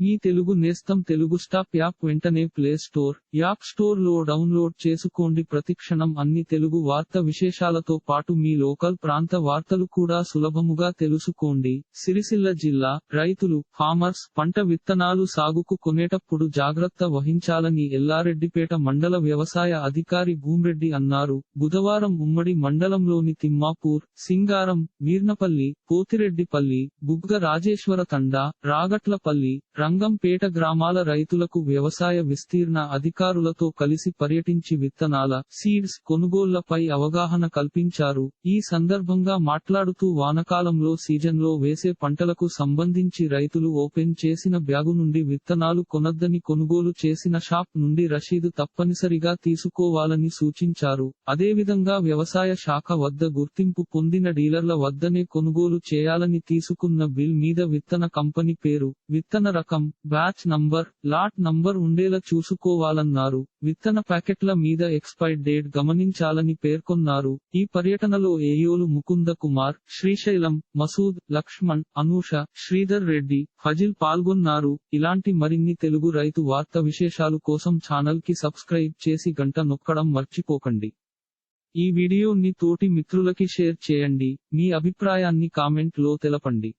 మీ తెలుగు నేస్తం Telugu stop app వెంటనే play store app స్టోర్లో డౌన్లోడ్ చేసుకోండి. ప్రతిక్షణం అన్ని తెలుగు వార్త విశేషాలతో పాటు మీ లోకల్ ప్రాంత వార్తలు కూడా సులభముగా తెలుసుకోండి. సిరిసిల్ల జిల్లా రైతులు ఫార్మర్స్ పంట విత్తనాలు సాగుకు కొనేటప్పుడు జాగ్రత్త వహించాలని ఎల్లారెడ్డిపేట మండల వ్యవసాయ అధికారి భూమ్రెడ్డి అన్నారు. బుధవారం ఉమ్మడి మండలంలోని తిమ్మాపూర్ సింగారం వీర్నపల్లి పోతిరెడ్డిపల్లి బుగ్గ రాజేశ్వర తండా రాగట్లపల్లి రంగంపేట గ్రామాల రైతులకు వ్యవసాయ విస్తీర్ణ అధికారులతో కలిసి పర్యటించి విత్తనాల సీడ్స్ కొనుగోళ్ళపై అవగాహన కల్పించారు. ఈ సందర్భంగా మాట్లాడుతూ వానకాలంలో సీజన్లో వేసే పంటలకు సంబంధించి రైతులు ఓపెన్ చేసిన బ్యాగు నుండి విత్తనాలు కొనద్దని కొనుగోలు చేసిన షాప్ నుండి రషీదు తప్పనిసరిగా తీసుకోవాలని సూచించారు. అదేవిధంగా వ్యవసాయ శాఖ వద్ద గుర్తింపు పొందిన డీలర్ల వద్దనే కొనుగోలు చేయాలని తీసుకున్న బిల్ మీద విత్తన కంపెనీ పేరు విత్తన రకం రకం బ్యాచ్ నంబర్ లాట్ నంబర్ ఉండేలా చూసుకోవాలన్నారు. విత్తన ప్యాకెట్ల మీద ఎక్స్పైర్ డేట్ గమనించాలని పేర్కొన్నారు. ఈ పర్యటనలో ఏయోలు ముకుంద కుమార్ శ్రీశైలం మసూద్ లక్ష్మణ్ అనూష శ్రీధర్ రెడ్డి ఫజిల్ పాల్గొన్నారు. ఇలాంటి మరిన్ని తెలుగు రైతు వార్త విశేషాలు కోసం ఛానల్కి సబ్స్క్రైబ్ చేసి గంట నొక్కడం మర్చిపోకండి. ఈ వీడియోని తోటి మిత్రులకి షేర్ చేయండి. మీ అభిప్రాయాన్ని కామెంట్లో తెలపండి.